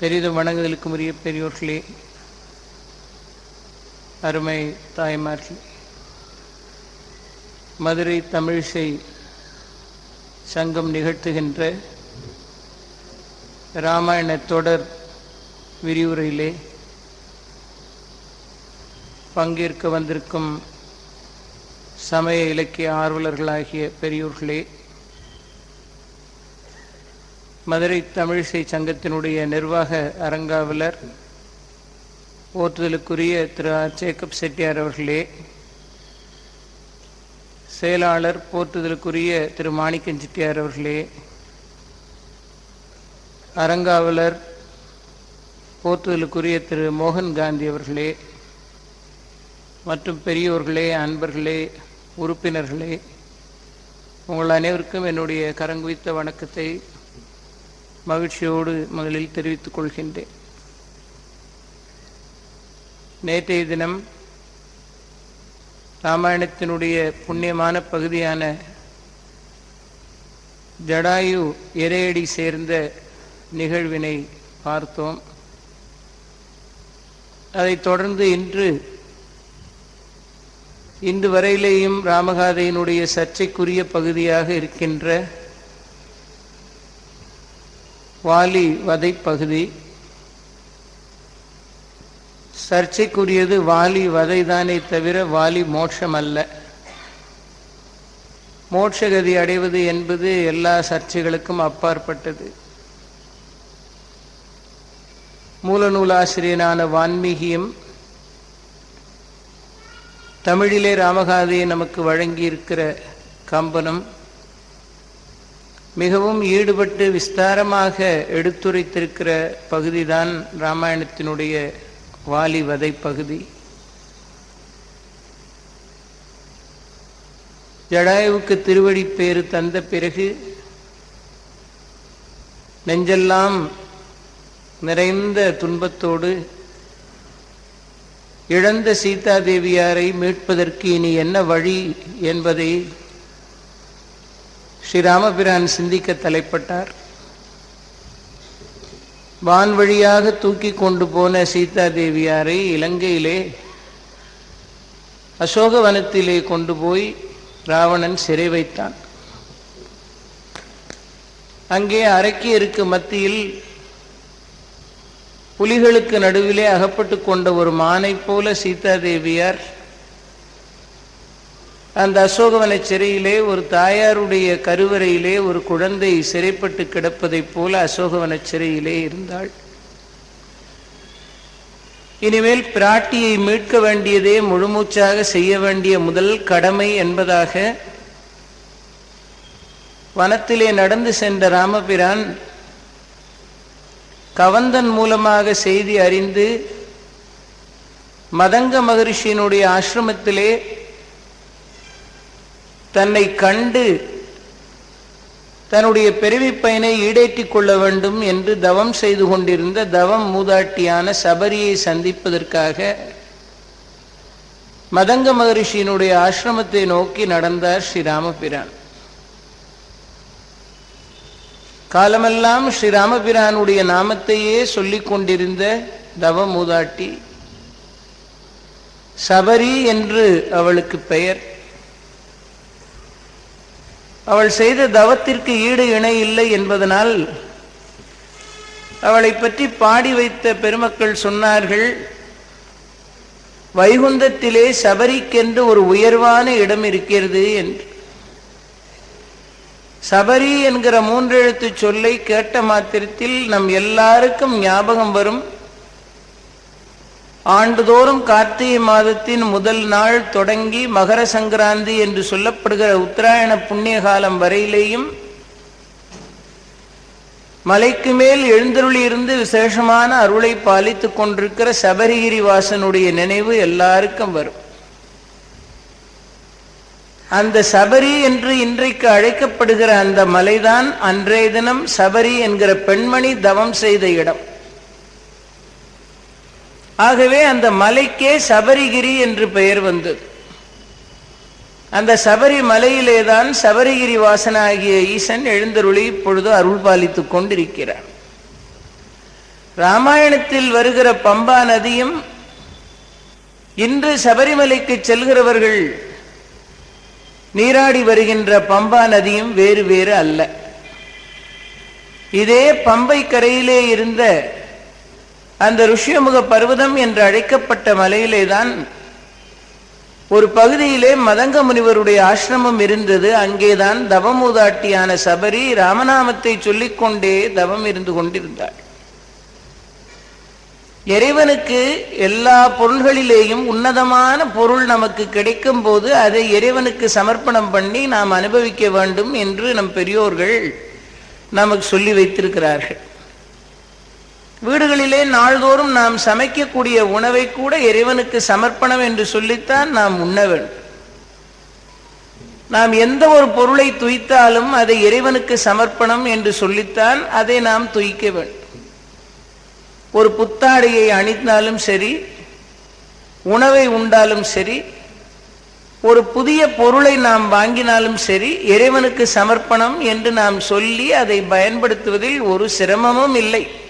பெரிதும் வணங்குதலுக்கும் உரிய பெரியோர்களே அருமை தாய்மார்களே மதுரை தமிழிசை சங்கம் நிகழ்த்துகின்ற இராமாயண தொடர் விரிவுரையிலே பங்கேற்க வந்திருக்கும் சமய இலக்கிய ஆர்வலர்களாகிய பெரியோர்களே மதுரை தமிழிசை சங்கத்தினுடைய நிர்வாக அரங்காவலர் போற்றுதலுக்குரிய திரு ஆர். ஜேக்கப் செட்டியார் அவர்களே செயலாளர் போற்றுதலுக்குரிய திரு மாணிக்கன் செட்டியார் அவர்களே அரங்காவலர் போற்றுதலுக்குரிய திரு மோகன் காந்தி அவர்களே மற்றும் பெரியோர்களே அன்பர்களே உறுப்பினர்களே உங்கள் அனைவருக்கும் என்னுடைய கரங்குவித்த வணக்கத்தை மகிழ்ச்சியோடு முதலில் தெரிவித்துக் கொள்கின்றேன். நேற்றைய தினம் ராமாயணத்தினுடைய புண்ணியமான பகுதியான ஜடாயு எரையடி சேர்ந்த நிகழ்வினை பார்த்தோம். அதைத் தொடர்ந்து இன்று இன்று வரையிலேயும் ராமகாதையினுடைய சர்ச்சைக்குரிய பகுதியாக இருக்கின்ற வாலி வதை பகுதி. சர்ச்சைக்குரியது வாலி வதைதானே தவிர வாலி மோட்சம் அல்ல மோட்சகதி அடைவது என்பது எல்லா சர்ச்சைகளுக்கும் அப்பாற்பட்டது. மூலநூலாசிரியனான வான்மீகியும் தமிழிலே ராமகாதையை நமக்கு வழங்கியிருக்கிற கம்பனம் மிகவும் ஈடுபட்டு விஸ்தாரமாக எடுத்துரைத்திருக்கிற பகுதிதான் ராமாயணத்தினுடைய வாலி வதை பகுதி. ஜடாயுவுக்கு திருவடி பேறு தந்த பிறகு நெஞ்செல்லாம் நிறைந்த துன்பத்தோடு இழந்த சீதாதேவியாரை மீட்பதற்கு இனி என்ன வழி என்பதை ஸ்ரீராமபிரான் சிந்திக்க தலைப்பட்டார். வான் வழியாக தூக்கி கொண்டு போன சீதா தேவியாரை இலங்கையிலே அசோகவனத்திலே கொண்டு போய் ராவணன் சிறை வைத்தான். அங்கே அரக்கியருக்கு மத்தியில் புலிகளுக்கு நடுவிலே அகப்பட்டு கொண்ட ஒரு மானை போல சீதா தேவியார் அந்த அசோகவன சிறையிலே ஒரு தாயாருடைய கருவறையிலே ஒரு குழந்தை சிறைப்பட்டு கிடப்பதைப் போல அசோகவன சிறையிலே இருந்தாள். இனிமேல் பிராட்டியை மீட்க வேண்டியதே முழுமூச்சாக செய்ய வேண்டிய முதல் கடமை என்பதாக வனத்திலே நடந்து சென்ற ராமபிரான் கவந்தன் மூலமாக செய்தி அறிந்து மதங்க மகரிஷியினுடைய ஆசிரமத்திலே தன்னை கண்டு தன்னுடைய பெருவி பயனை ஈடேற்றிக் கொள்ள வேண்டும் என்று தவம் செய்து கொண்டிருந்த தவம் மூதாட்டியான சபரியை சந்திப்பதற்காக மதங்க மகரிஷியினுடைய ஆசிரமத்தை நோக்கி நடந்தார் ஸ்ரீராமபிரான். காலமெல்லாம் ஸ்ரீராமபிரானுடைய நாமத்தையே சொல்லிக் கொண்டிருந்த தவ மூதாட்டி சபரி என்று அவளுக்கு பெயர். அவள் செய்த தவத்திற்கு ஈடு இணை இல்லை என்பதனால் அவளை பற்றி பாடி வைத்த பெருமக்கள் சொன்னார்கள் வைகுந்தத்திலே சபரிக்கென்று ஒரு உயர்வான இடம் இருக்கிறது என்று. சபரி என்கிற மூன்றெழுத்து சொல்லை கேட்ட மாத்திரத்தில் நம் எல்லாருக்கும் ஞாபகம் வரும் ஆண்டுதோறும் கார்த்திகை மாதத்தின் முதல் நாள் தொடங்கி மகர சங்கராந்தி என்று சொல்லப்படுகிற உத்தராயண புண்ணிய காலம் வரையிலேயும் மலைக்கு மேல் எழுந்தருளியிருந்து விசேஷமான அருளை பாலித்துக் கொண்டிருக்கிற சபரிகிரி வாசனுடைய நினைவு எல்லாருக்கும் வரும். அந்த சபரி என்று இன்றைக்கு அழைக்கப்படுகிற அந்த மலைதான் அன்றைய தினம் சபரி என்கிற பெண்மணி தவம் செய்த இடம். ஆகவே அந்த மலைக்கே சபரிகிரி என்று பெயர் வந்தது. அந்த சபரி மலையிலேதான் சபரிகிரி வாசனாகிய ஈசன் எழுந்தருளி இப்பொழுது அருள் பாலித்துக் கொண்டிருக்கிறார். ராமாயணத்தில் வருகிற பம்பா நதியும் இன்று சபரிமலைக்கு செல்கிறவர்கள் நீராடி வருகின்ற பம்பா நதியும் வேறு வேறு அல்ல. இதே பம்பை கரையிலே இருந்த அந்த ருஷ்யமுக பர்வதம் என்று அழைக்கப்பட்ட மலையிலேதான் ஒரு பகுதியிலே மதங்க முனிவருடைய ஆசிரமம் இருந்தது. அங்கேதான் தவமூதாட்டியான சபரி ராமநாமத்தை சொல்லிக்கொண்டே தவம் இருந்து கொண்டிருந்தாள். இறைவனுக்கு எல்லா பொருள்களிலேயும் உன்னதமான பொருள் நமக்கு கிடைக்கும் போது அதை இறைவனுக்கு சமர்ப்பணம் பண்ணி நாம் அனுபவிக்க வேண்டும் என்று நம் பெரியோர்கள் நமக்கு சொல்லி வைத்திருக்கிறார்கள். வீடுகளிலே நாள்தோறும் நாம் சமைக்கக்கூடிய உணவை கூட இறைவனுக்கு சமர்ப்பணம் என்று சொல்லித்தான் நாம் உண்ண வேண்டும். நாம் எந்த ஒரு பொருளை துய்த்தாலும் அதை இறைவனுக்கு சமர்ப்பணம் என்று சொல்லித்தான் அதை நாம் துய்க்க வேண்டும். ஒரு புத்தாடையை அணிந்தாலும் சரி உணவை உண்டாலும் சரி ஒரு புதிய பொருளை நாம் வாங்கினாலும் சரி இறைவனுக்கு சமர்ப்பணம் என்று நாம் சொல்லி அதை பயன்படுத்துவதில் ஒரு சிரமமும் இல்லை.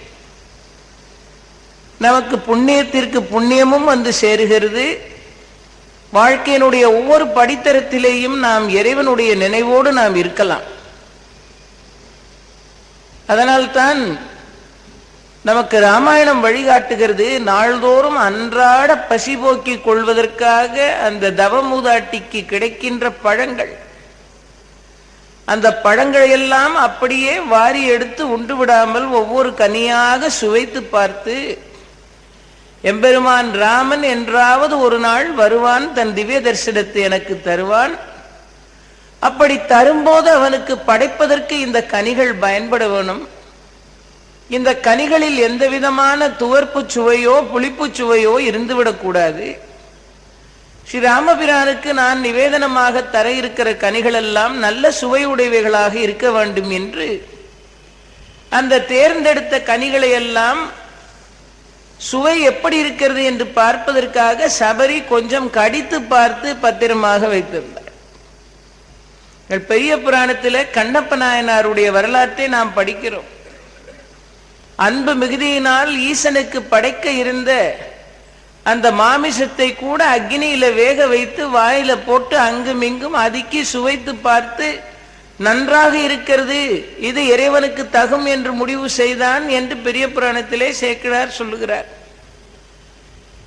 நமக்கு புண்ணியத்திற்கு புண்ணியமும் வந்து சேருகிறது. வாழ்க்கையினுடைய ஒவ்வொரு படித்தரத்திலேயும் நாம் இறைவனுடைய நினைவோடு நாம் இருக்கலாம். அதனால்தான் நமக்கு ராமாயணம் வழிகாட்டுகிறது. நாள்தோறும் அன்றாட பசி போக்கிக் கொள்வதற்காக அந்த தவமூதாட்டிக்கு கிடைக்கின்ற பழங்கள். அந்த பழங்களை எல்லாம் அப்படியே வாரி எடுத்து உண்டு விடாமல் ஒவ்வொரு கனியாக சுவைத்து பார்த்து எம்பெருமான் ராமன் என்றாவது ஒரு நாள் வருவான் தன் திவ்ய தரிசனத்தை எனக்கு தருவான். அப்படி தரும்போது அவனுக்கு படைப்பதற்கு இந்த கனிகள் பயன்பட வேணும் இந்த கனிகளில் எந்த விதமான துவர்ப்பு சுவையோ புளிப்பு சுவையோ இருந்துவிடக்கூடாது ஸ்ரீ ராமபிரானுக்கு நான் நிவேதனமாக தர இருக்கிற கனிகள் எல்லாம் நல்ல சுவையுடையவைகளாக இருக்க வேண்டும் என்று அந்த தேர்ந்தெடுத்த கனிகளை எல்லாம் சுவை எப்படி இருக்கிறது என்று பார்ப்பதற்காக சபரி கொஞ்சம் கடித்து பார்த்து பத்திரமாக வைத்திருந்தார். பெரிய புராணத்தில் கண்ணப்ப நாயனாருடைய வரலாற்றை நாம் படிக்கிறோம். அன்பு மிகுதியினால் ஈசனுக்கு படைக்க இருந்த அந்த மாமிசத்தை கூட அக்னியில வேக வைத்து வாயில போட்டு அங்கும் இங்கும் அதுக்கி சுவைத்து பார்த்து நன்றாக இருக்கிறது இது இறைவனுக்கு தகும் என்று முடிவு செய்தான் என்று பெரிய புராணத்திலே சேர்க்கிறார் சொல்லுகிறார்.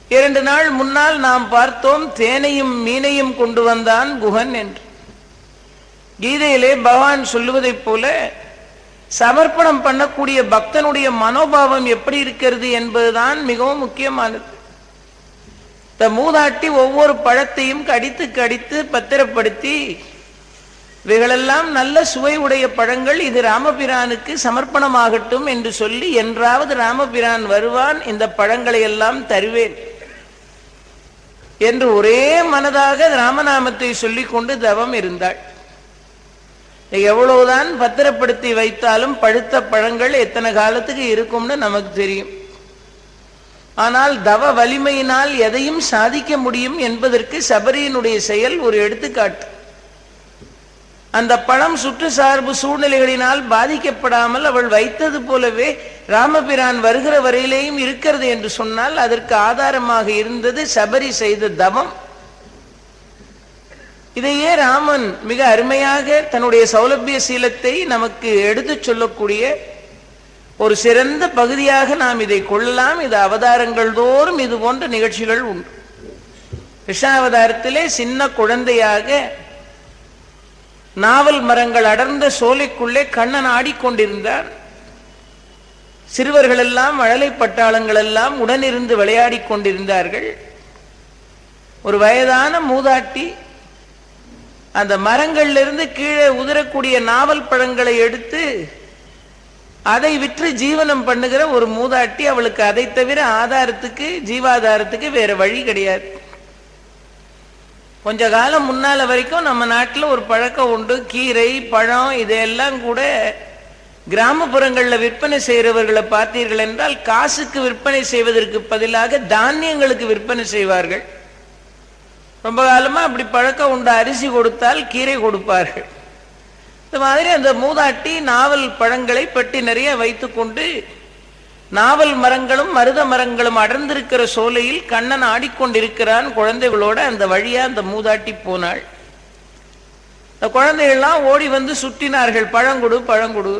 இரண்டு நாள் முன்னால் நாம் பார்த்தோம் தேனையும் மீனையும் கொண்டு வந்தான் குகன் என்று. கீதையிலே பகவான் சொல்லுவதைப் போல சமர்ப்பணம் பண்ணக்கூடிய பக்தனுடைய மனோபாவம் எப்படி இருக்கிறது என்பதுதான் மிகவும் முக்கியமானது. இந்த மூதாட்டி ஒவ்வொரு பழத்தையும் கடித்து கடித்து பத்திரப்படுத்தி இவைகளெல்லாம் நல்ல சுவை உடைய பழங்கள். இது ராமபிரானுக்கு சமர்ப்பணமாகட்டும் என்று சொல்லி என்றாவது ராமபிரான் வருவான் இந்த பழங்களை எல்லாம் தருவேன் என்று ஒரே மனதாக ராமநாமத்தை சொல்லிக் கொண்டு தவம் இருந்தாள். எவ்வளவுதான் பத்திரப்படுத்தி வைத்தாலும் பழுத்த பழங்கள் எத்தனை காலத்துக்கு இருக்கும்னு நமக்கு தெரியும். ஆனால் தவ வலிமையினால் எதையும் சாதிக்க முடியும் என்பதற்கு சபரியினுடைய செயல் ஒரு எடுத்துக்காட்டு. அந்த பழம் சுற்று சார்பு சூழ்நிலைகளினால் பாதிக்கப்படாமல் அவள் வைத்தது போலவே ராமபிரான் வருகிற வரையிலேயும் இருக்கிறது என்று சொன்னால் அதற்கு ஆதாரமாக இருந்தது சபரி செய்த தவம். இதையே ராமன் மிக அருமையாக தன்னுடைய சௌலபிய சீலத்தை நமக்கு எடுத்துச் சொல்லக்கூடிய ஒரு சிறந்த பகுதியாக நாம் இதை கொள்ளலாம். இது அவதாரங்கள் தோறும் இது போன்ற நிகழ்ச்சிகள் உண்டு. கிருஷ்ணாவதாரத்திலே சின்ன குழந்தையாக நாவல் மரங்கள் அடர்ந்த சோலைக்குள்ளே கண்ணன் ஆடிக்கொண்டிருந்தார். சிறுவர்கள் எல்லாம் வழலை பட்டாளங்கள் எல்லாம் உடனிருந்து விளையாடி கொண்டிருந்தார்கள். ஒரு வயதான மூதாட்டி அந்த மரங்கள்லிருந்து கீழே உதிரக்கூடிய நாவல் பழங்களை எடுத்து அதை விற்று ஜீவனம் பண்ணுகிற ஒரு மூதாட்டி அவளுக்கு அதை தவிர ஆதாரத்துக்கு ஜீவாதாரத்துக்கு வேற வழி கிடையாது. கொஞ்ச காலம் முன்னால வரைக்கும் நம்ம நாட்டில் ஒரு பழக்கம் உண்டு. கீரை பழம் இதையெல்லாம் கூட கிராமப்புறங்களில் விற்பனை செய்கிறவர்களை பார்த்தீர்கள் என்றால் காசுக்கு விற்பனை செய்வதற்கு பதிலாக தானியங்களுக்கு விற்பனை செய்வார்கள். ரொம்ப காலமாக அப்படி பழக்கம் உண்டு. அரிசி கொடுத்தால் கீரை கொடுப்பார்கள். இந்த மாதிரி அந்த மூதாட்டி நாவல் பழங்களை பட்டி நிறைய வைத்துக்கொண்டு நாவல் மரங்களும் மருத மரங்களும் அடர்ந்திருக்கிற சோலையில் கண்ணன் ஆடிக்கொண்டிருக்கிறான் குழந்தைகளோட அந்த வழியா அந்த மூதாட்டி போனாள். இந்த குழந்தைகள்லாம் ஓடி வந்து சுற்றினார்கள் பழங்குடு பழங்குடு.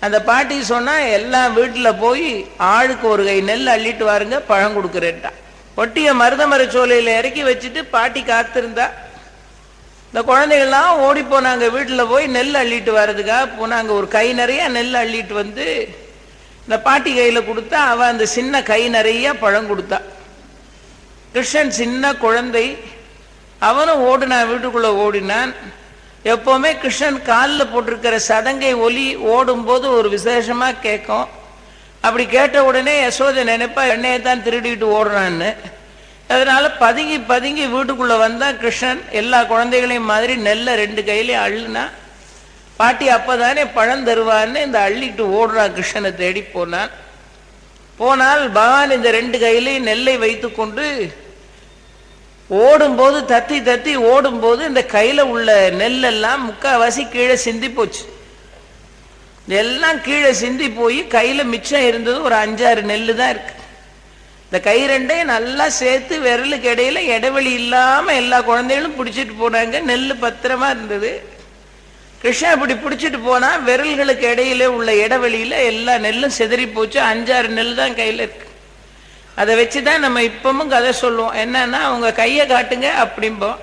அந்த பாட்டி சொன்னா எல்லாம் வீட்டில் போய் ஆளுக்கு ஒரு கை நெல் அள்ளிட்டு வாருங்க பழம் கொடுக்குறேன்ட்டா. ஒட்டிய மருத சோலையில் இறக்கி வச்சுட்டு பாட்டி காத்திருந்தா. இந்த குழந்தைகள்லாம் ஓடி போனாங்க வீட்டில் போய் நெல் அள்ளிட்டு வர்றதுக்காக போனாங்க. ஒரு கை நிறைய நெல் அள்ளிட்டு வந்து இந்த பாட்டி கையில் கொடுத்தா அவ அந்த சின்ன கை நிறைய பழம் கொடுத்தா. கிருஷ்ணன் சின்ன குழந்தை அவனும் ஓடினான் வீட்டுக்குள்ள ஓடினான். எப்போவுமே கிருஷ்ணன் காலில் போட்டிருக்கிற சதங்கை ஒலி ஓடும்போது ஒரு விசேஷமாக கேட்கும். அப்படி கேட்ட உடனே யசோதை நினைப்பா என்னையை தான் திருடிட்டு ஓடுறான்னு. அதனால பதுங்கி பதுங்கி வீட்டுக்குள்ளே வந்தால் கிருஷ்ணன். எல்லா குழந்தைகளையும் மாதிரி நெல்லை ரெண்டு கையிலையும் அள்ளுனா பாட்டி அப்பதானே பழம் தருவான்னு இந்த அள்ளிட்டு ஓடுறான் கிருஷ்ணனை தேடி போனான். போனால் பகவான் இந்த ரெண்டு கையிலையும் நெல்லை வைத்துக்கொண்டு ஓடும்போது தத்தி தத்தி ஓடும்போது இந்த கையில உள்ள நெல்லெல்லாம் முக்காவாசி கீழே சிந்தி போச்சு. எல்லாம் கீழே சிந்தி போய் கையில மிச்சம் இருந்தது ஒரு அஞ்சாறு நெல் தான் இருக்கு. இந்த கை ரெண்டையும் நல்லா சேர்த்து விரலுக்கு இடையில இடைவெளி இல்லாம எல்லா குழந்தைகளும் பிடிச்சிட்டு போனாங்க. நெல் பத்திரமா இருந்தது. கிருஷ்ணன் இப்படி பிடிச்சிட்டு போனா விரல்களுக்கு இடையில உள்ள இடைவெளியில எல்லா நெல்லும் செதறி போச்சு. அஞ்சாறு நெல் தான் கையில இருக்கு. அதை வச்சுதான் நம்ம இப்பவும் கதை சொல்லுவோம். என்னன்னா உங்க கையை காட்டுங்க அப்படிம்போம்.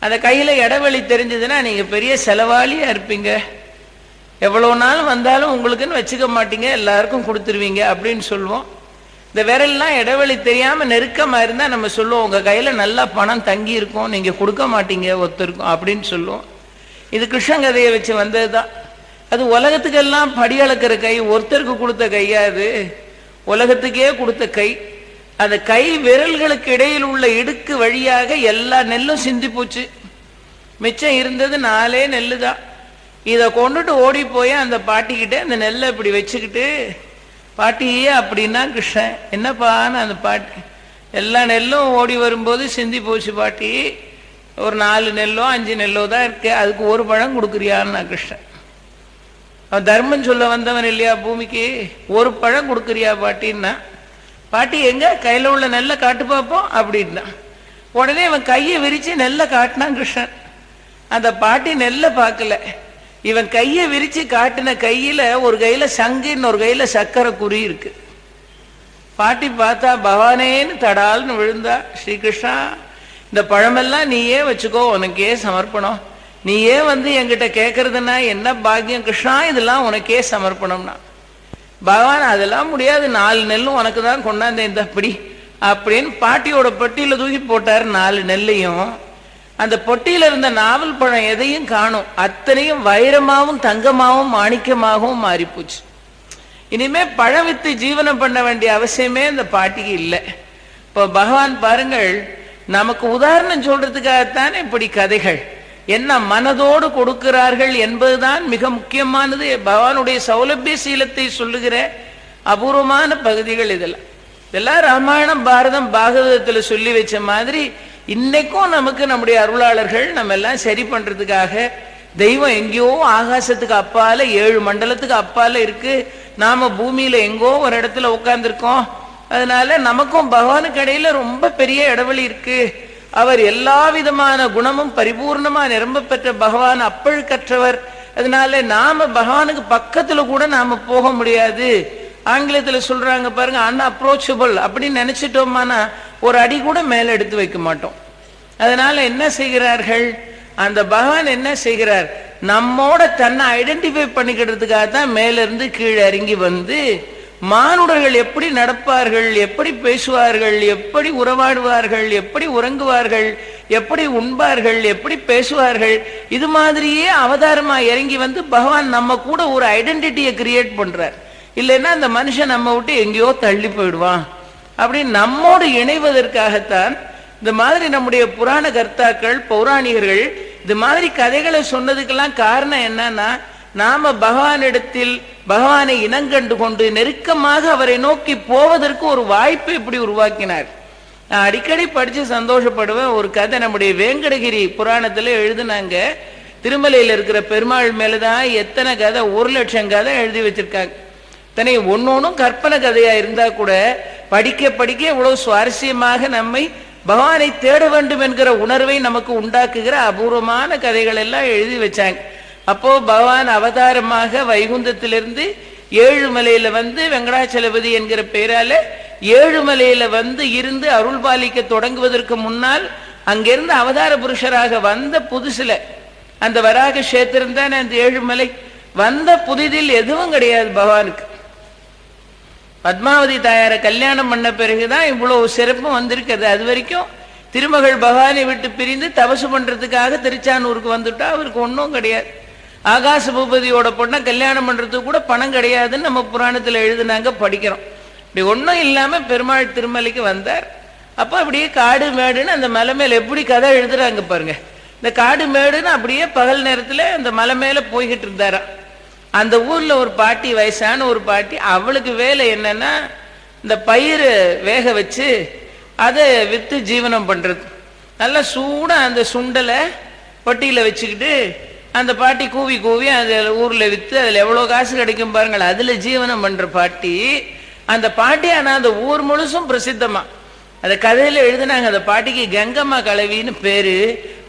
அந்த கையில இடைவெளி தெரிஞ்சதுன்னா நீங்க பெரிய செலவாளியா இருப்பீங்க. எவ்வளவு நாள் வந்தாலும் உங்களுக்குன்னு வச்சுக்க மாட்டீங்க. எல்லாருக்கும் கொடுத்துருவீங்க அப்படின்னு சொல்லுவோம். இந்த விரல்லாம் இடைவெளி தெரியாம நெருக்கமா இருந்தா நம்ம சொல்லுவோம் உங்க கையில நல்லா பணம் தங்கி இருக்கும் நீங்க கொடுக்க மாட்டீங்க ஒருத்தருக்கும் அப்படின்னு சொல்லுவோம். இது கிருஷ்ணங்கதையை வச்சு வந்ததுதான். அது உலகத்துக்கெல்லாம் படி அளக்கிற கை ஒருத்தருக்கு கொடுத்த கையா அது? உலகத்துக்கே கொடுத்த கை. அந்த கை விரல்களுக்கு இடையில் உள்ள இடுக்கு வழியாக எல்லா நெல்லும் சிந்தி போச்சு. மிச்சம் இருந்தது நாலே நெல்லு தான் இதை கொண்டுட்டு ஓடி போய் அந்த பாட்டிக்கிட்ட அந்த நெல்லை இப்படி வச்சுக்கிட்டு பாட்டியே அப்படின்னா கிருஷ்ணன் என்னப்பான்னு அந்த பாட்டி எல்லா நெல்லும் ஓடி வரும்போது சிந்தி போச்சு பாட்டி. ஒரு நாலு நெல்லோ அஞ்சு நெல்லோ தான் இருக்கு. அதுக்கு ஒரு பழம் கொடுக்குறியான்னு கிருஷ்ணன். அவன் தர்மம் சொல்ல வந்தவன் இல்லையா பூமிக்கு? ஒரு பழம் கொடுக்குறியா பாட்டின்னா? பாட்டி எங்க? கையில உள்ள நெல்லை காட்டு பார்ப்போம் அப்படின்னா. உடனே அவன் கையை விரிச்சு நெல்லை காட்டினான் கிருஷ்ணன். அந்த பாட்டி நெல்லை பார்க்கல. இவன் கையை விரிச்சு காட்டின கையில ஒரு கையில சங்குன்னு ஒரு கையில சக்கரை குறி இருக்கு. பாட்டி பார்த்தா பவானேன்னு தடால்னு விழுந்தா ஸ்ரீகிருஷ்ணா இந்த பழமெல்லாம் நீயே வச்சுக்கோ உனக்கே சமர்ப்பணம். நீயே வந்து என்கிட்ட கேட்கறதுன்னா என்ன பாக்கியம்? கிருஷ்ணா இதெல்லாம் உனக்கே சமர்ப்பணம்னா. பகவான் அதெல்லாம் முடியாது. நாலு நெல்லும் உனக்கு தான் கொண்டாந்தேன் இந்த அப்படி அப்படின்னு பாட்டியோட பொட்டியில தூக்கி போட்டார் நாலு நெல்லையும். அந்த பொட்டியில இருந்த நாவல் பழம் எதையும் காணும். அத்தனையும் வைரமாகவும் தங்கமாகவும் மாணிக்கமாகவும் மாறிப்போச்சு. இனிமே பழம் வித்து ஜீவனம் பண்ண வேண்டிய அவசியமே இந்த பாட்டிக்கு இல்லை. இப்போ பகவான் பாருங்கள் நமக்கு உதாரணம் சொல்றதுக்காகத்தானே இப்படி கதைகள். என்ன மனதோடு கொடுக்கிறார்கள் என்பதுதான் மிக முக்கியமானது. பகவானுடைய சௌலபிய சீலத்தை சொல்லுகிற அபூர்வமான பகுதிகள் இதெல்லாம் இதெல்லாம் ராமாயணம் பாரதம் பாகவதத்துல சொல்லி வச்ச மாதிரி இன்னைக்கும் நமக்கு நம்முடைய அருளாளர்கள் நம்ம எல்லாம் சரி பண்றதுக்காக தெய்வம் எங்கேயோ ஆகாசத்துக்கு அப்பால ஏழு மண்டலத்துக்கு அப்பால இருக்கு. நாம பூமியில எங்கோ ஒரு இடத்துல உட்கார்ந்துருக்கோம். அதனால நமக்கும் பகவானுக்கு இடையில ரொம்ப பெரிய இடைவெளி இருக்கு. அவர் எல்லா விதமான குணமும் பரிபூர்ணமா நிரம்ப பெற்ற பகவான் அப்பழுக்கற்றவர். அதனால நாம பகவானுக்கு பக்கத்துல கூட நாம போக முடியாது. ஆங்கிலத்துல சொல்றாங்க பாருங்க அன் அப்ரோச்சபிள் அப்படின்னு நினைச்சிட்டோம்னா ஒரு அடி கூட மேல எடுத்து வைக்க மாட்டோம். அதனால என்ன செய்கிறார்கள்? அந்த பகவான் என்ன செய்கிறார்? நம்மோட தன்னை ஐடென்டிஃபை பண்ணிக்கிறதுக்காக தான் மேலிருந்து கீழே இறங்கி வந்து மானுடர்கள் எப்படி நடப்பார்கள் எப்படி பேசுவார்கள் எப்படி உறவாடுவார்கள் எப்படி உறங்குவார்கள் எப்படி உண்பார்கள் எப்படி பேசுவார்கள் இது மாதிரியே அவதாரமா இறங்கி வந்து பகவான் நம்ம கூட ஒரு ஐடென்டிட்டியை கிரியேட் பண்றார். இல்லைன்னா அந்த மனுஷன் நம்ம விட்டு எங்கேயோ தள்ளி போயிடுவான். அப்படின்னு நம்மோடு இணைவதற்காகத்தான் இந்த மாதிரி நம்முடைய புராண கர்த்தாக்கள் பௌராணிகர்கள் இது மாதிரி கதைகளை சொன்னதுக்கெல்லாம் காரணம் என்னன்னா நாம பகவானிடத்தில் பகவானை இனங்கண்டு கொண்டு நெருக்கமாக அவரை நோக்கி போவதற்கு ஒரு வாய்ப்பை இப்படி உருவாக்கினார். நான் அடிக்கடி படிச்சு சந்தோஷப்படுவேன். ஒரு கதை நம்முடைய வேங்கடகிரி புராணத்துல எழுதுனாங்க. திருமலையில இருக்கிற பெருமாள் மேலதான் எத்தனை கதை ஒரு லட்சம் கதை எழுதி வச்சிருக்காங்க. இத்தனை ஒன்னொன்னும் கற்பனை கதையா இருந்தா கூட படிக்க படிக்க இவ்வளவு சுவாரஸ்யமாக நம்மை பகவானை தேட வேண்டும் என்கிற உணர்வை நமக்கு உண்டாக்குகிற அபூர்வமான கதைகள் எல்லாம் எழுதி வச்சாங்க. அப்போ பகவான் அவதாரமாக வைகுந்தத்திலிருந்து ஏழுமலையில வந்து வெங்கடாச்சலபதி என்கிற பெயரால ஏழுமலையில வந்து இருந்து அருள் பாலிக்க தொடங்குவதற்கு முன்னால் அங்கிருந்து அவதார புருஷராக வந்த புதுசுல அந்த வராக கஷேத்திரம் தானே அந்த ஏழுமலை? வந்த புதிதில் எதுவும் கிடையாது பகவானுக்கு. பத்மாவதி தாயாரை கல்யாணம் பண்ண பிறகுதான் இவ்வளவு சிறப்பும் வந்திருக்குது அது வரைக்கும் திருமகள் பகவானை விட்டு பிரிந்து தபசு பண்றதுக்காக திருச்சானூருக்கு வந்துட்டா அவருக்கு ஒன்றும் கிடையாது. ஆகாச பூபதியோட பொண்ணை கல்யாணம் பண்றதுக்கு கூட பணம் கிடையாதுன்னு நம்ம புராணத்துல எழுதுனாங்க படிக்கிறோம். இப்படி ஒன்றும் இல்லாம பெருமாள் திருமலைக்கு வந்தார். அப்போ அப்படியே காடு மேடுன்னு அந்த மலை மேல எப்படி கதை எழுதுறாங்க பாருங்க. இந்த காடு மேடுன்னு அப்படியே பகல் நேரத்துல அந்த மலை மேல போய்கிட்டு இருந்தாராம். அந்த ஊர்ல ஒரு பாட்டி வயசான ஒரு பாட்டி அவளுக்கு வேலை என்னன்னா இந்த பயிர் வேக வச்சு அதை வித்து ஜீவனம் பண்றது. நல்லா சூடா அந்த சுண்டலை பொட்டியில வச்சுக்கிட்டு அந்த பாட்டி கூவி கூவி அந்த ஊரில் விற்று அதில் எவ்வளோ காசு கிடைக்கும் பாருங்கள். அதில் ஜீவனம் பண்ணுற பாட்டி அந்த பாட்டி ஆனால் அந்த ஊர் முழுசும் பிரசித்தமாக அந்த கதையில் எழுதுனாங்க அந்த பாட்டிக்கு கங்கம்மா கழவின்னு பேர்.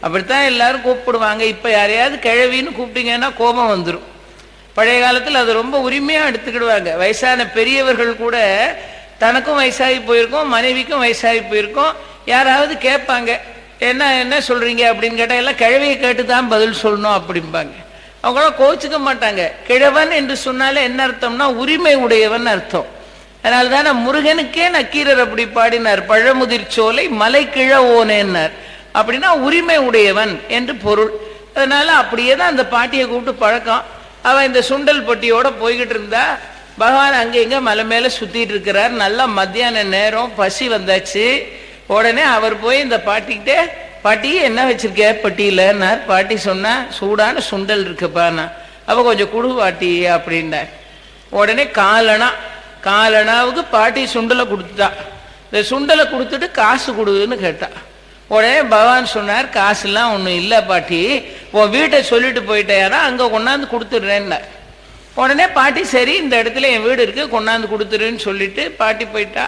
அப்படித்தான் எல்லாரும் கூப்பிடுவாங்க. இப்போ யாரையாவது கிழவின்னு கூப்பிட்டீங்கன்னா கோபம் வந்துடும் பழைய காலத்தில் அது ரொம்ப உரிமையாக எடுத்துக்கிடுவாங்க. வயசான பெரியவர்கள் கூட தனக்கும் வயசாகி போயிருக்கோம் மனைவிக்கும் வயசாகி போயிருக்கோம். யாராவது கேட்பாங்க என்ன என்ன சொல்கிறீங்க அப்படின்னு கேட்டால் எல்லாம் கிழவியை கேட்டு தான் பதில் சொல்லணும் அப்படிம்பாங்க. அவங்களாம் கோச்சிக்க மாட்டாங்க. கிழவன் என்று சொன்னாலே என்ன அர்த்தம்னா உரிமை உடையவன் அர்த்தம். அதனால தானே முருகனுக்கே நக்கீரர் அப்படி பாடினார். பழமுதிர் சோலை மலை கிழவோனேன்னார் அப்படின்னா உரிமை உடையவன் என்று பொருள். அதனால அப்படியே தான் அந்த பாட்டியை கூப்பிட்டு பழக்கம். அவன் இந்த சுண்டல் பொட்டியோட போய்கிட்டு இருந்தா பகவான் அங்கே இங்கே மலை மேலே சுற்றிட்டு இருக்கிறார். நல்லா மத்தியான நேரம் பசி வந்தாச்சு. உடனே அவர் போய் இந்த பாட்டிக்கிட்டே பாட்டி என்ன வச்சிருக்க பட்டியலன்னார் பாட்டி சொன்னா சூடான சுண்டல் இருக்குப்பான்னா அவ கொஞ்சம் குடு பாட்டி அப்படின்னார் உடனே காலனா காலனாவுக்கு பாட்டி சுண்டலை கொடுத்துட்டா. இந்த சுண்டலை கொடுத்துட்டு காசு கொடுன்னு கேட்டா. உடனே பகவான் சொன்னார் காசுலாம் ஒன்றும் இல்லை பாட்டி உன் வீட்டை சொல்லிட்டு போயிட்டேனா அங்கே கொண்டாந்து கொடுத்துட்றேன்னார். உடனே பாட்டி சரி இந்த இடத்துல என் வீடு இருக்கு கொண்டாந்து கொடுத்துருன்னு சொல்லிட்டு பாட்டி போயிட்டா.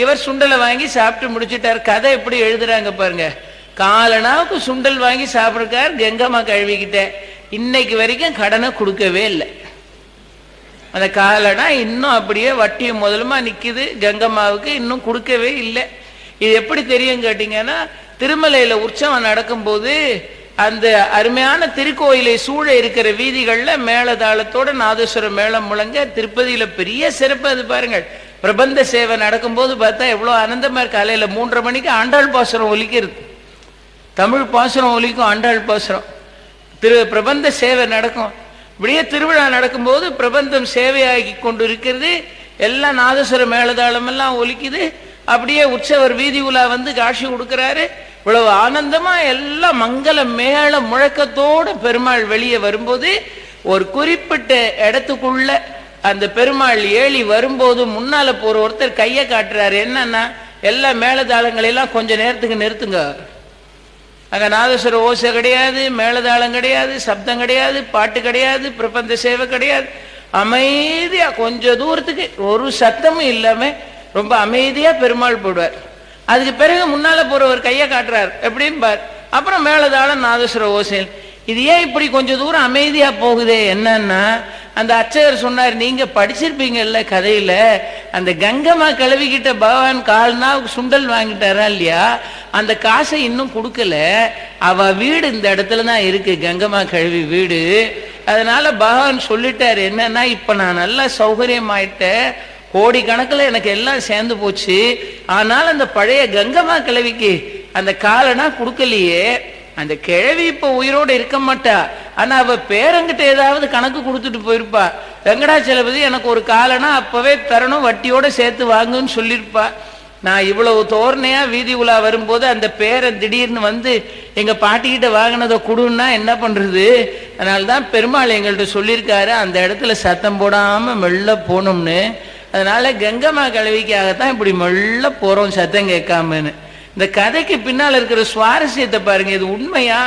இவர் சுண்டலை வாங்கி சாப்பிட்டு முடிச்சிட்டார். கதை எப்படி எழுதுறாங்க பாருங்க. காலனாவுக்கு சுண்டல் வாங்கி சாப்பிட்ருக்கார் கங்கம்மா கழுவிக்கிட்ட. இன்னைக்கு வரைக்கும் கடனை கொடுக்கவே இல்லை. அந்த காலனா இன்னும் அப்படியே வட்டியும் முதலுமா நிக்குது. கங்கம்மாவுக்கு இன்னும் கொடுக்கவே இல்லை. இது எப்படி தெரியும் கேட்டீங்கன்னா திருமலையில உற்சவம் நடக்கும்போது அந்த அருமையான திருக்கோயிலை சூழ இருக்கிற வீதிகள்ல மேளதாளத்தோட நாதேஸ்வரம் மேளம் முழங்க திருப்பதியில பெரிய சிறப்பு அது பாருங்கள். பிரபந்த சேவை நடக்கும்போது பார்த்தா எவ்வளோ ஆனந்தமாக இருக்கு. காலையில் மூன்றரை மணிக்கு ஆண்டாள் பாசுரம் ஒலிக்கிறது. தமிழ் பாசுரம் ஒலிக்கும் ஆண்டாள் பாசுரம். திரு பிரபந்த சேவை நடக்கும். இப்படியே திருவிழா நடக்கும்போது பிரபந்தம் சேவையாகி கொண்டு இருக்கிறது எல்லாம் நாதஸ்வர மேலதாளமெல்லாம் ஒலிக்குது. அப்படியே உற்சவர் வீதி உலா வந்து காட்சி கொடுக்குறாரு. இவ்வளவு ஆனந்தமா எல்லாம் மங்கள மேள முழக்கத்தோட பெருமாள் வெளியே வரும்போது ஒரு குறிப்பிட்ட இடத்துக்குள்ள அந்த பெருமாள் ஏழி வரும்போது முன்னால போற ஒருத்தர் கையை காட்டுறாரு. என்னன்னா எல்லா மேளதாளங்களெல்லாம் கொஞ்ச நேரத்துக்கு நிறுத்துங்க. அங்க நாதஸ்வர ஓசை கிடையாது மேளதாளம் கிடையாது சப்தம் கிடையாது பாட்டு கிடையாது பிரபந்த சேவை கிடையாது. அமைதியா கொஞ்ச தூரத்துக்கு ஒரு சத்தமும் இல்லாம ரொம்ப அமைதியா பெருமாள் போடுவார். அதுக்கு பிறகு முன்னால போறவர் கையை காட்டுறார். எப்படின்னு பார். அப்புறம் மேலதாளம் நாதஸ்வர ஓசையில். இது ஏன் இப்படி கொஞ்ச தூரம் அமைதியா போகுதே? என்னன்னா அந்த அர்ச்சகர் சொன்னார் நீங்க படிச்சிருப்பீங்கல்ல கதையில அந்த கங்கம்மா கிளவிக்கிட்ட பகவான் கால்னா சுண்டல் வாங்கிட்டாரா இல்லையா? அந்த காசை இன்னும் கொடுக்கல. அவ வீடு இந்த இடத்துல தான் இருக்கு கங்கம்மா கழுவி வீடு. அதனால பகவான் சொல்லிட்டாரு என்னன்னா இப்ப நான் நல்லா சௌகரியமாயிட்டேன். கோடி கணக்குல எனக்கு எல்லாம் சேர்ந்து போச்சு. ஆனால் அந்த பழைய கங்கம்மா கிழவிக்கு அந்த காலனா கொடுக்கலையே. அந்த கிழவி இப்ப உயிரோடு இருக்க மாட்டா. ஆனா அவ பேரங்கிட்ட ஏதாவது கணக்கு கொடுத்துட்டு போயிருப்பா. வெங்கடாச்சலபதி எனக்கு ஒரு காலனா அப்பவே தரணும் வட்டியோட சேர்த்து வாங்குன்னு சொல்லியிருப்பா. நான் இவ்வளவு தோரணையா வீதி உலா வரும்போது அந்த பேரன் திடீர்னு வந்து எங்க பாட்டிக்கிட்ட வாங்கினதை கொடுன்னா என்ன பண்றது? அதனால்தான் பெருமாள் எங்கள்கிட்ட சொல்லியிருக்காரு அந்த இடத்துல சத்தம் போடாம மெல்ல போகணும்னு. அதனால கங்கம்மா கலவிக்காகத்தான் இப்படி மெல்ல போறோம் சத்தம் கேட்காமன்னு. இந்த கதைக்கு பின்னால் இருக்கிற சுவாரஸ்யத்தை பாருங்க இது உண்மையா?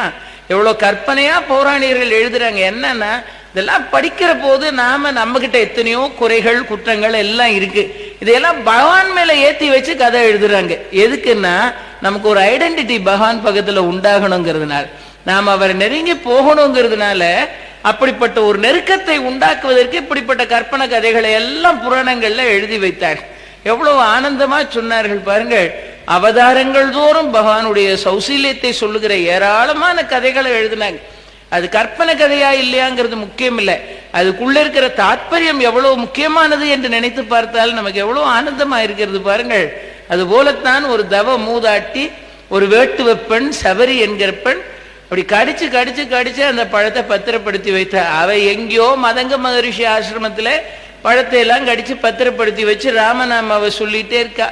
எவ்வளவு கற்பனையா பௌராணியர்கள் எழுதுறாங்க. என்னன்னா இதெல்லாம் படிக்கிற போது நாம நம்ம கிட்ட எத்தனையோ குறைகள் குற்றங்கள் எல்லாம் இருக்கு. இதையெல்லாம் பகவான் மேல ஏத்தி வச்சு கதை எழுதுறாங்க. எதுக்குன்னா நமக்கு ஒரு ஐடென்டிட்டி பகவான் பக்கத்துல உண்டாகணுங்கிறதுனால. நாம் அவரை நெருங்கி போகணுங்கிறதுனால அப்படிப்பட்ட ஒரு நெருக்கத்தை உண்டாக்குவதற்கு இப்படிப்பட்ட கற்பனை கதைகளை எல்லாம் புராணங்கள்ல எழுதி வைத்தார் எவ்வளவு ஆனந்தமா சொன்னார்கள் பாருங்கள். அவதாரங்கள் தோறும் பகவானுடைய சௌசீலியத்தை சொல்லுகிற ஏராளமான கதைகளை எழுதினாங்க. அது கற்பனை கதையா இல்லையாங்கிறது முக்கியம் இல்லை அதுக்குள்ள இருக்கிற தாற்பயம் எவ்வளவு முக்கியமானது என்று நினைத்து பார்த்தால் நமக்கு எவ்வளவு ஆனந்தமா இருக்கிறது பாருங்கள். அது போலத்தான் ஒரு தவ மூதாட்டி ஒரு வேட்டுவ பெண் சபரி என்கிற பெண் அப்படி கடிச்சு கடிச்சு கடிச்சு அந்த பழத்தை பத்திரப்படுத்தி வைத்த. அவ எங்கேயோ மதங்க மகரிஷி ஆசிரமத்தில் பழத்தை எல்லாம் கடிச்சு பத்திரப்படுத்தி வச்சு ராமநாமாவை சொல்லிட்டே இருக்கா.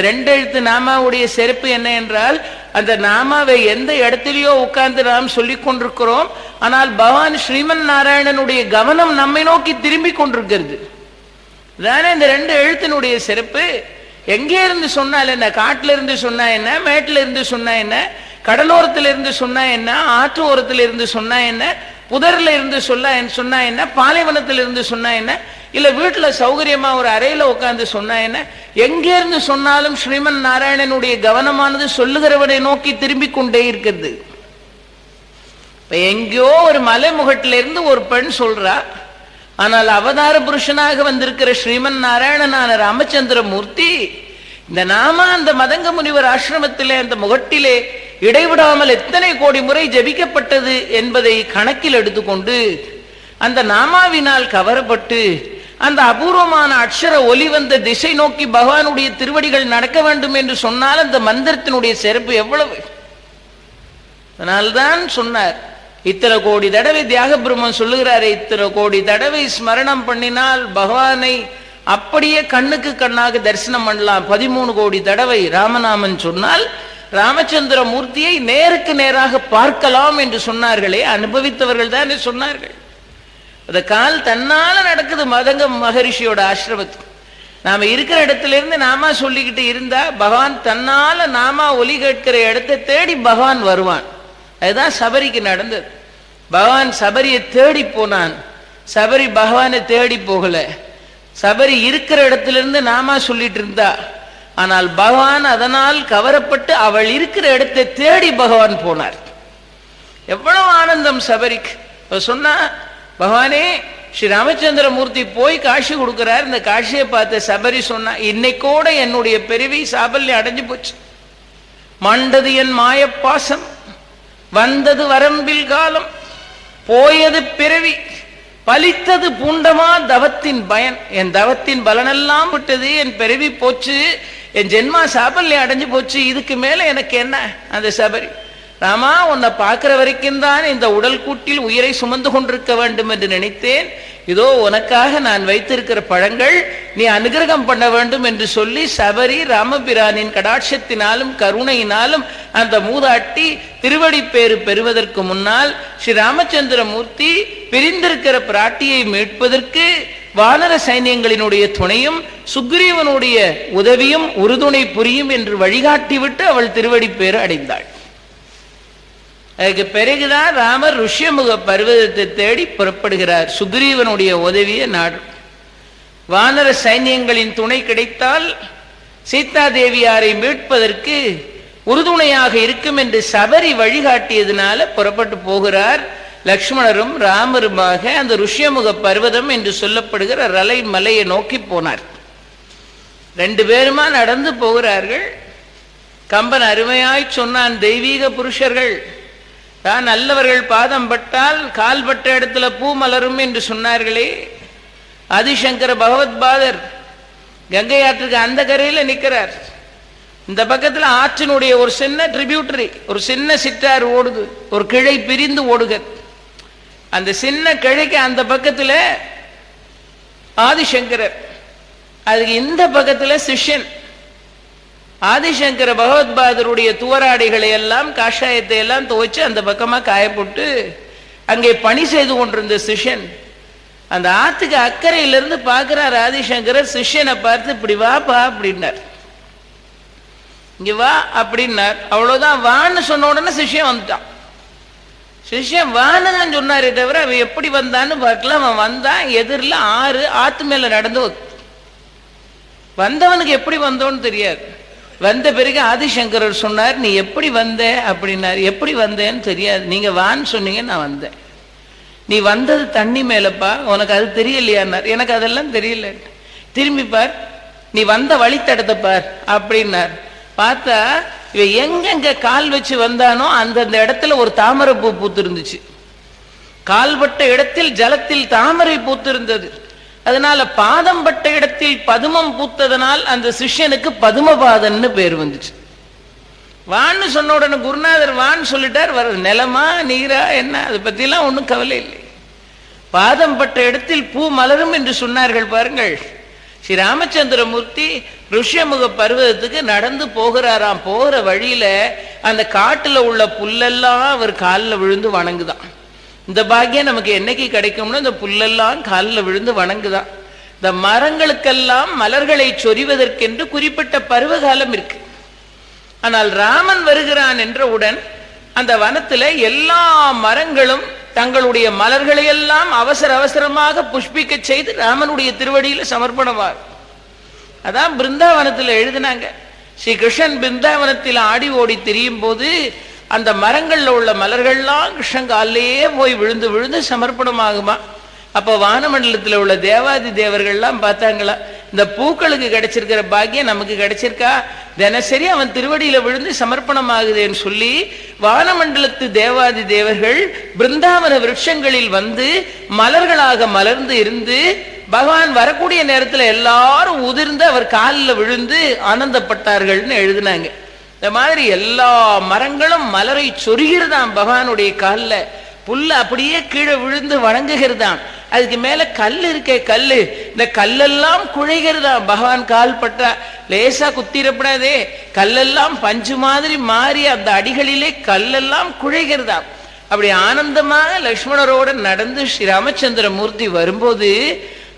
ரெண்டு எழுத்து நாமாவுடைய செருப்பு என்ன என்றால் அந்த நாமாவை எந்த இடத்திலேயோ உட்கார்ந்து நாம் சொல்லிக் கொண்டிருக்கிறோம் ஆனால் பகவான் ஸ்ரீமன் நாராயணனுடைய கவனம் நம்மை நோக்கி திரும்பி கொண்டிருக்கிறது. தானே இந்த ரெண்டு எழுத்தினுடைய சிறப்பு எங்கே இருந்து சொன்னால் என்ன? காட்டுல இருந்து சொன்னா என்ன? மேட்டில் இருந்து சொன்னா என்ன? கடலோரத்துல இருந்து சொன்னா என்ன? ஆற்று ஓரத்துல இருந்து சொன்னா என்ன? புதர்ல இருந்து சொல்ல சொன்னா என்ன? பாலைவனத்தில் இருந்து சொன்னா என்ன? இல்லை வீட்டில் சௌகரியமாக ஒரு அறையில் உட்காந்து சொன்னா என்ன? எங்கேருந்து சொன்னாலும் ஸ்ரீமன் நாராயணனுடைய கவனமானது சொல்லுகிறவனை நோக்கி திரும்பிக் கொண்டே இருக்கிறது. இப்போ எங்கேயோ ஒரு மலைமுகட்டிலிருந்து ஒரு பெண் சொல்றா ஆனால் அவதார புருஷனாக வந்திருக்கிற ஸ்ரீமன் நாராயணனான ராமச்சந்திர மூர்த்தி இந்த நாம அந்த மதங்க முனிவர் ஆசிரமத்திலே அந்த முகட்டிலே இடைவிடாமல் எத்தனை கோடி முறை ஜபிக்கப்பட்டது என்பதை கணக்கில் எடுத்துக்கொண்டு அந்த நாமாவினால் கவரப்பட்டு அந்த அபூர்வமான அக்ஷர ஒலி வந்த திசை நோக்கி பகவானுடைய திருவடிகள் நடக்க வேண்டும் என்று சொன்னால் அந்த மந்திரத்தினுடைய சிறப்பு எவ்வளவு? அதனால்தான் சொன்னார் இத்தனை கோடி தடவை தியாக பிரம்மன் சொல்லுகிறாரே இத்தனை கோடி தடவை ஸ்மரணம் பண்ணினால் பகவானை அப்படியே கண்ணுக்கு கண்ணாக தரிசனம் பண்ணலாம். பதிமூணு கோடி தடவை ராமநாமன் சொன்னால் ராமச்சந்திர மூர்த்தியை நேருக்கு நேராக பார்க்கலாம் என்று சொன்னார்களே அனுபவித்தவர்கள் தானே சொன்னார்கள். அந்த கால் தன்னால நடக்குது மதங்க மகரிஷியோட ஆசிரமத்துக்கு நாம இருக்கிற இடத்துல இருந்து நாமா சொல்லிக்கிட்டு இருந்தா பகவான் தன்னால நாமா ஒலி கேட்கிற இடத்தை தேடி பகவான் வருவான். அதுதான் சபரிக்கு நடந்தது. பகவான் சபரியை தேடி போனான். சபரி பகவானை தேடி போகல. சபரி இருக்கிற இடத்துல இருந்து நாமா சொல்லிட்டு இருந்தா ஆனால் பகவான் அதனால் கவரப்பட்டு அவள் இருக்கிற இடத்தை தேடி பகவான் போனார். எவ்வளவு ஆனந்தம் சபரிக்கு. சொன்னா பகவானே ஸ்ரீ ராமச்சந்திர மூர்த்தி போய் காட்சி கொடுக்கிறார். இந்த காட்சியை பார்த்து சபரி சொன்னா இன்னைக்கோட என்னுடைய பிறவி சாபல்யம் அடைஞ்சு போச்சு. மண்டது என் மாயப்பாசம். வந்தது வரம்பில் காலம். போயது பிறவி. பலித்தது பூண்டமா தவத்தின் பயன். என் தவத்தின் பலனெல்லாம் விட்டது. என் பிறவி போச்சு. என் ஜென்மா சாபல்யம் அடைஞ்சு போச்சு. இதுக்கு மேல எனக்கு என்ன? அந்த சபரி. ராமா உன்னை பார்க்கிற வரைக்கும் தான் இந்த உடல் கூட்டில் உயிரை சுமந்து கொண்டிருக்க வேண்டும் என்று நினைத்தேன். இதோ உனக்காக நான் வைத்திருக்கிற பழங்கள் நீ அனுகிரகம் பண்ண வேண்டும் என்று சொல்லி சபரி ராமபிரானின் கடாட்சத்தினாலும் கருணையினாலும் அந்த மூதாட்டி திருவடிப்பேறு பெறுவதற்கு முன்னால் ஸ்ரீ ராமச்சந்திரமூர்த்தி பிரிந்திருக்கிற பிராட்டியை மீட்பதற்கு வானர சைன்யங்களினுடைய துணையும் சுக்ரீவனுடைய உதவியும் உறுதுணை புரியும் என்று வழிகாட்டிவிட்டு அவள் திருவடிப்பேறு அடைந்தாள். அதுக்கு பிறகுதான் ராமர் ருஷ்யமுக பர்வதத்தை தேடி புறப்படுகிறார். சுக்ரீவனுடைய உதவிய நாடு. வானர சைன்யங்களின் துணை கிடைத்தால் சீதா தேவியாரை மீட்பதற்கு உறுதுணையாக இருக்கும் என்று சபரி வழிகாட்டியதுனால புறப்பட்டு போகிறார் லக்ஷ்மணரும் ராமருமாக அந்த ருஷ்யமுக பர்வதம் என்று சொல்லப்படுகிற ரலை மலையை நோக்கி போனார். ரெண்டு பேருமா நடந்து போகிறார்கள். கம்பன் அருமையாய் சொன்னான் தெய்வீக புருஷர்கள். தான் நல்லவர்கள் பாதம் பட்டால் கால் பட்ட இடத்துல பூ மலரும் என்று சொன்னார்களே. ஆதிசங்கர பகவத்பாதர் கங்கை ஆற்றுக்கு அந்த கரையில் நிற்கிறார் இந்த பக்கத்தில் ஆற்றினுடைய ஒரு சின்ன ட்ரிபியூட்டரி ஒரு சின்ன சிற்றார் ஓடுது. ஒரு கிளை பிரிந்து ஓடுகிறது அந்த சின்ன கிளைக்கு அந்த பக்கத்தில் ஆதிசங்கரர். அதுக்கு இந்த பக்கத்தில் சிஷ்யன். ஆதிசங்கர பகவத்பாதருடைய துவராடைகளை எல்லாம் காஷாயத்தை எல்லாம் துவைச்சு அந்த பக்கமாக காயப்போட்டு அங்கே பணி செய்து கொண்டிருந்த சிஷ்யன். அந்த ஆத்துக்கு அக்கறையிலிருந்து பார்க்கிறார் ஆதிசங்கரர் சிஷ்யனை பார்த்து இப்படி வாப்பா அப்படின்னார். இங்க வா அப்படின்னார். அவ்வளவுதான் வான்னு சொன்ன உடனே சிஷ்யன் வந்துட்டான். சிஷ்யன் வான்னு தான் சொன்னாரே தவிர அவன் எப்படி வந்தான்னு பார்க்கல. அவன் வந்தான் எதிரில் ஆறு ஆத்து மேல நடந்து வந்தவனுக்கு எப்படி வந்தோன்னு தெரியாது. வந்த பிறகு ஆதிசங்கரர் சொன்னார் நீ எப்படி வந்த? அப்படின்னார். எப்படி வந்தேன்னு தெரியாது. நீங்க வான்னு சொன்னீங்க நான் வந்தேன். நீ வந்தது தண்ணி மேலப்பா? உனக்கு அது தெரியலையான்னார். எனக்கு அதெல்லாம் தெரியல. திரும்பி பார் நீ வந்த வழித்தடத்தை பார் அப்படின்னார். பார்த்தா இவன் எங்கெங்க கால் வச்சு வந்தானோ அந்தந்த இடத்துல ஒரு தாமரை பூ பூத்திருந்துச்சு. கால்பட்ட இடத்தில் ஜலத்தில் தாமரை பூத்திருந்தது. அதனால பாதம் பட்ட இடத்தில் பதுமம் பூத்ததனால் அந்த சிஷ்யனுக்கு பதுமபாதன்னு பேர் வந்துச்சு. வான்னு சொன்ன உடனே குருநாதர் வான்னு சொல்லிட்டார் வர நிலமா நீரா என்ன? அதை பத்திலாம் ஒன்றும் கவலை இல்லை. பாதம் பட்ட இடத்தில் பூ மலரும் என்று சொன்னார்கள் பாருங்கள். ஸ்ரீ ராமச்சந்திரமூர்த்தி ருஷ்யமுக பர்வதத்துக்கு நடந்து போகிறாராம் போகிற வழியில அந்த காட்டுல உள்ள புல்லெல்லாம் அவர் காலில் விழுந்து வணங்குதான். இந்த பாக்கியம் நமக்கு என்னைக்கு கிடைக்கும்னு இந்த புல்லெல்லாம் காலில் விழுந்து வணங்குதான் இந்த மரங்களுக்கெல்லாம் மலர்களை சொரிவதற்கென்று குறிப்பிட்ட பருவகாலம் இருக்கு. ஆனால் ராமன் வருகிறான் என்றவுடன் அந்த வனத்துல எல்லா மரங்களும் தங்களுடைய மலர்களை எல்லாம் அவசர அவசரமாக புஷ்பிக்க செய்து ராமனுடைய திருவடியில சமர்ப்பணவார் அதான் பிருந்தாவனத்தில் எழுதினாங்க. ஸ்ரீ கிருஷ்ணன் பிருந்தாவனத்தில் ஆடி ஓடி திரியும் போது அந்த மரங்கள்ல உள்ள மலர்கள்லாம் கிருஷ்ணன் போய் விழுந்து விழுந்து சமர்ப்பணமாகுமா. அப்போ வானமண்டலத்தில் உள்ள தேவாதி தேவர்கள்லாம் பார்த்தாங்களா இந்த பூக்களுக்கு கிடைச்சிருக்கிற பாக்கியம் நமக்கு கிடைச்சிருக்கா? தினசரி அவன் திருவடியில விழுந்து சமர்ப்பணம் ஆகுதேன்னு சொல்லி வானமண்டலத்து தேவாதி தேவர்கள் பிருந்தாவன விருட்சங்களில் வந்து மலர்களாக மலர்ந்து இருந்து பகவான் வரக்கூடிய நேரத்துல எல்லாரும் உதிர்ந்து அவர் காலில் விழுந்து ஆனந்தப்பட்டார்கள்னு எழுதினாங்க. இந்த மாதிரி எல்லா மரங்களும் மலரை சொருகிறதாம் பகவானுடைய காலில். புல்ல அப்படியே கீழே விழுந்து வணங்குகிறதாம். அதுக்கு மேல கல் இருக்கே கல்லு. இந்த கல்லெல்லாம் குழைகிறதாம் பகவான் கால் பட்டா லேசா குத்திரப்படாதே. கல்லெல்லாம் பஞ்சு மாதிரி மாறி அந்த அடிகளிலே கல்லெல்லாம் குழைகிறதாம். அப்படி ஆனந்தமாக லக்ஷ்மணரோட நடந்து ஸ்ரீ ராமச்சந்திர மூர்த்தி வரும்போது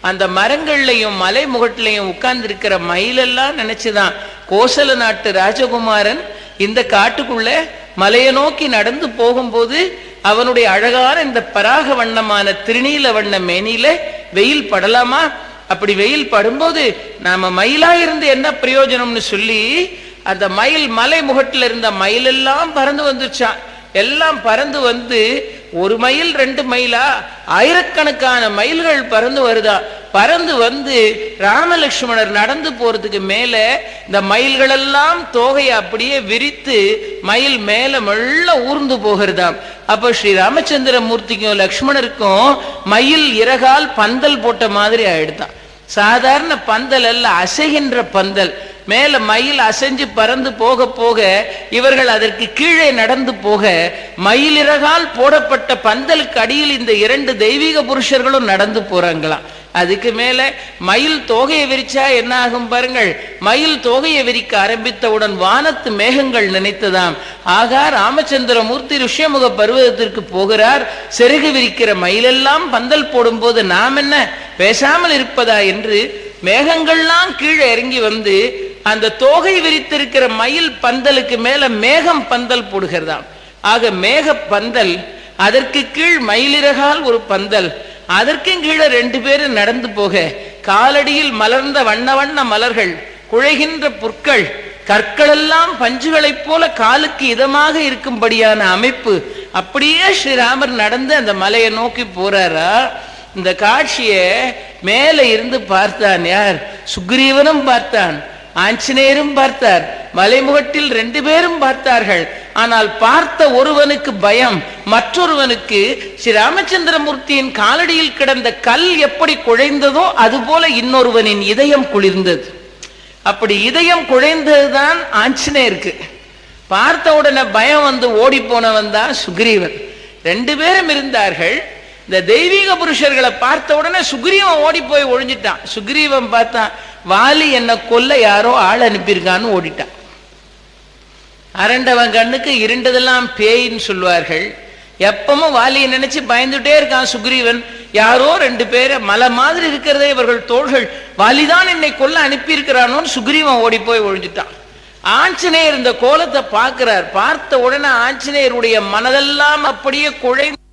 அந்த மரங்கள்லையும் மலை முகட்டிலையும் உட்கார்ந்து இருக்கிற மயிலெல்லாம் நினைச்சுதான் கோசல நாட்டு ராஜகுமாரன் இந்த காட்டுக்குள்ள மலையை நோக்கி நடந்து போகும்போது அவனுடைய அழகான இந்த பராக வண்ணமான திருநீல வண்ண மேனியில வெயில் படலாமா? அப்படி வெயில் படும்போது நாம மயிலா இருந்து என்ன பிரயோஜனம்னு சொல்லி அந்த மயில் மலை முகட்டில் இருந்த மயிலெல்லாம் பறந்து வந்துருச்சான் எல்லாம் பறந்து வந்து ஒரு மைல் ரெண்டு மைலா? ஆயிரக்கணக்கான மைல்கள் பறந்து வருதா? பறந்து வந்து ராமலட்சுமணர் நடந்து போறதுக்கு மேல இந்த மயில்களெல்லாம் தோகையை அப்படியே விரித்து மயில் மேல மெல்ல ஊர்ந்து போகிறதாம். அப்ப ஸ்ரீ ராமச்சந்திர மூர்த்திக்கும் லக்ஷ்மணருக்கும் மயில் இறகால் பந்தல் போட்ட மாதிரி ஆயிடுதான் சாதாரண பந்தல் அல்ல அசைகின்ற பந்தல். மேல மயில் அசைஞ்சு பறந்து போக போக இவர்கள் அதற்கு கீழே நடந்து போக மயிலிறகால் போடப்பட்ட பந்தலுக்கு அடியில் இந்த இரண்டு தெய்வீக புருஷர்களும் நடந்து போறாங்களாம். அதுக்கு மேல மயில் தோகையை விரிச்சா என்ன ஆகும் பாருங்கள். மயில் தோகையை விரிக்க ஆரம்பித்தவுடன் வானத்து மேகங்கள் நினைத்ததாம். ஆகா ராமச்சந்திர மூர்த்தி ருஷ்யமுக பருவதத்திற்கு போகிறார். செருகு விரிக்கிற மயிலெல்லாம் பந்தல் போடும்போது நாம் என்ன? பேசாமல் இருப்பதா என்று மேகங்கள்லாம் கீழே இறங்கி வந்து அந்த தோகை விரித்திருக்கிற மயில் பந்தலுக்கு மேல மேகம் பந்தல் போடுகிறதாம். ஆக மேக பந்தல் அதற்கு கீழ் மயிலிறகால் ஒரு பந்தல் அதற்கும் கீழே ரெண்டு பேரும் நடந்து போக காலடியில் மலர்ந்த வண்ண வண்ண மலர்கள் குழைகின்ற புற்கள் கற்களெல்லாம் பஞ்சுகளைப் போல காலுக்கு இதமாக இருக்கும்படியான அமைப்பு. அப்படியே ஸ்ரீராமர் நடந்து அந்த மலையை நோக்கி போறாரா? இந்த காட்சியை மேல இருந்து பார்த்தான் யார்? சுக்ரீவனும் பார்த்தான் ஆஞ்சநேயரும் பார்த்தார் மலைமுகட்டில் ரெண்டு பேரும் பார்த்தார்கள். ஆனால் பார்த்த ஒருவனுக்கு பயம் மற்றொருவனுக்கு ஸ்ரீ ராமச்சந்திரமூர்த்தியின் காலடியில் கிடந்த கல் எப்படி குழைந்ததோ அதுபோல இன்னொருவனின் இதயம் குளிர்ந்தது. அப்படி இதயம் குழைந்ததுதான் ஆஞ்சநேயருக்கு. பார்த்த உடனே பயம் வந்து ஓடி போனவன் தான் சுக்ரீவன். ரெண்டு பேரும் இருந்தார்கள். இந்த தெய்வீக புருஷர்களை பார்த்த உடனே சுக்ரீவன் ஓடி போய் ஒழிஞ்சிட்டான். சுக்ரீவன் பார்த்தான் வாலி என்ன கொல்ல யாரோ ஆள் அனுப்பியிருக்கான்னு ஓடிட்டான். அரண்டவன் கண்ணுக்கு இருண்டதெல்லாம் பேயின்னு சொல்லுவார்கள். எப்பவும் வாலியை நினைச்சு பயந்துட்டே இருக்கான் சுக்ரீவன். யாரோ ரெண்டு பேரை மலை மாதிரி இருக்கிறதே இவர்கள் தோள்கள். வாலிதான் என்னை கொல்ல அனுப்பி இருக்கிறானோன்னு சுக்ரீவன் ஓடி போய் ஒழிஞ்சிட்டான். ஆஞ்சநேயர் இந்த கோலத்தை பார்க்கிறார். பார்த்த உடனே ஆஞ்சநேயருடைய மனதெல்லாம் அப்படியே குழைந்து